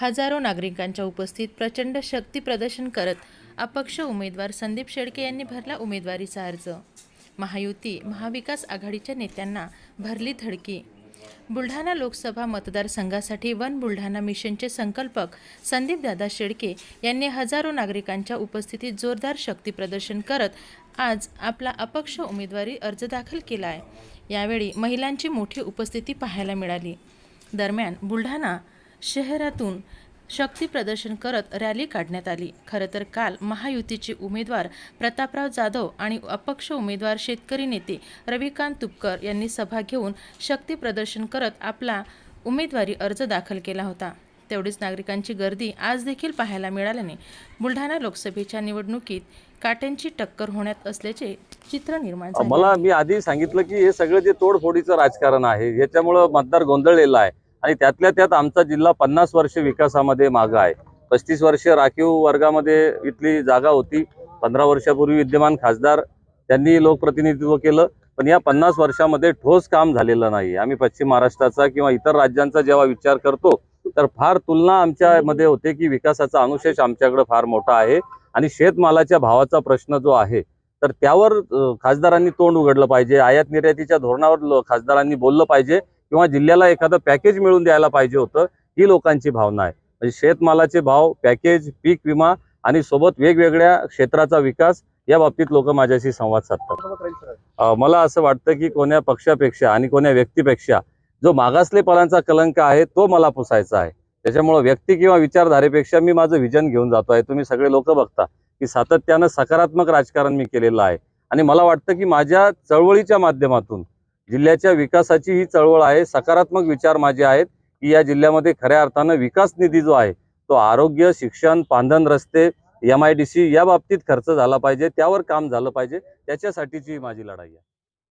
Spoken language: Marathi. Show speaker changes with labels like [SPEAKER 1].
[SPEAKER 1] हजारो नागरिकांच्या उपस्थित प्रचंड शक्ती प्रदर्शन करत अपक्ष उमेदवार संदीप शेळके यांनी भरला उमेदवारीचा अर्ज. महायुती महाविकास आघाडीच्या नेत्यांना भरली धडकी. बुलढाणा लोकसभा मतदारसंघासाठी वन बुलढाणा मिशनचे संकल्पक संदीपदादा शेळके यांनी हजारो नागरिकांच्या उपस्थितीत जोरदार शक्ती प्रदर्शन करत आज आपला अपक्ष उमेदवारी अर्ज दाखल केला आहे यावेळी महिलांची मोठी उपस्थिती पाहायला मिळाली. दरम्यान बुलढाणा शहरातून शक्ती प्रदर्शन करत रॅली काढण्यात आली. खरं तर काल महायुतीचे उमेदवार प्रतापराव जाधव आणि अपक्ष उमेदवार शेतकरी नेते रविकांत तुपकर यांनी सभा घेऊन शक्ती प्रदर्शन करत आपला उमेदवारी अर्ज दाखल केला होता. तेवढीच नागरिकांची गर्दी आज देखील पाहायला मिळाल्याने बुलढाणा लोकसभेच्या निवडणुकीत काट्यांची टक्कर होण्यात असल्याचे चित्र निर्माण
[SPEAKER 2] मला मी आधी सांगितलं की हे सगळं जे तोडफोडीचं राजकारण आहे याच्यामुळं मतदार गोंधळलेला आहे. आणि त्यातल्या त्यात आमचा जिल्हा पन्नास वर्ष विकासामध्ये मागं आहे. पस्तीस वर्ष राखीव वर्गामध्ये इथली जागा होती. पंधरा वर्षापूर्वी विद्यमान खासदार त्यांनी लोकप्रतिनिधित्व केलं. पण या पन्नास वर्षामध्ये ठोस काम झालेलं नाही. आम्ही पश्चिम महाराष्ट्राचा किंवा इतर राज्यांचा जेव्हा विचार करतो तर फार तुलना आमच्यामध्ये होते की विकासाचा अनुशेष आमच्याकडे फार मोठा आहे. आणि शेतमालाच्या भावाचा प्रश्न जो आहे तर त्यावर खासदारांनी तोंड उघडलं पाहिजे. आयात निर्यातीच्या धोरणावर खासदारांनी बोललं पाहिजे. किंवा जिल्ह्याला एखादं पॅकेज मिळून द्यायला पाहिजे होतं ही लोकांची भावना आहे. म्हणजे शेतमालाचे भाव पॅकेज पीक विमा आणि सोबत वेगवेगळ्या क्षेत्राचा विकास या बाबतीत लोक माझ्याशी संवाद साधतात. मला असं वाटतं की कोण्या पक्षापेक्षा आणि कोण्या व्यक्तीपेक्षा जो मागासलेपणाचा कलंक आहे तो मला पुसायचा आहे. त्याच्यामुळं व्यक्ती किंवा विचारधारेपेक्षा मी माझं विजन घेऊन जातो आहे. तुम्ही सगळे लोक बघता की सातत्यानं सकारात्मक राजकारण मी केलेलं आहे. आणि मला वाटतं की माझ्या चळवळीच्या माध्यमातून जिल्ह्याच्या विकासाची ही चळवळ आहे. सकारात्मक विचार माझे आहेत की या जिल्ह्यामध्ये खऱ्या अर्थानं विकास निधी जो आहे तो आरोग्य शिक्षण पांधन रस्ते एम आय डी सी या बाबतीत खर्च झाला पाहिजे त्यावर काम झालं पाहिजे त्याच्यासाठीची माझी लढाई आहे.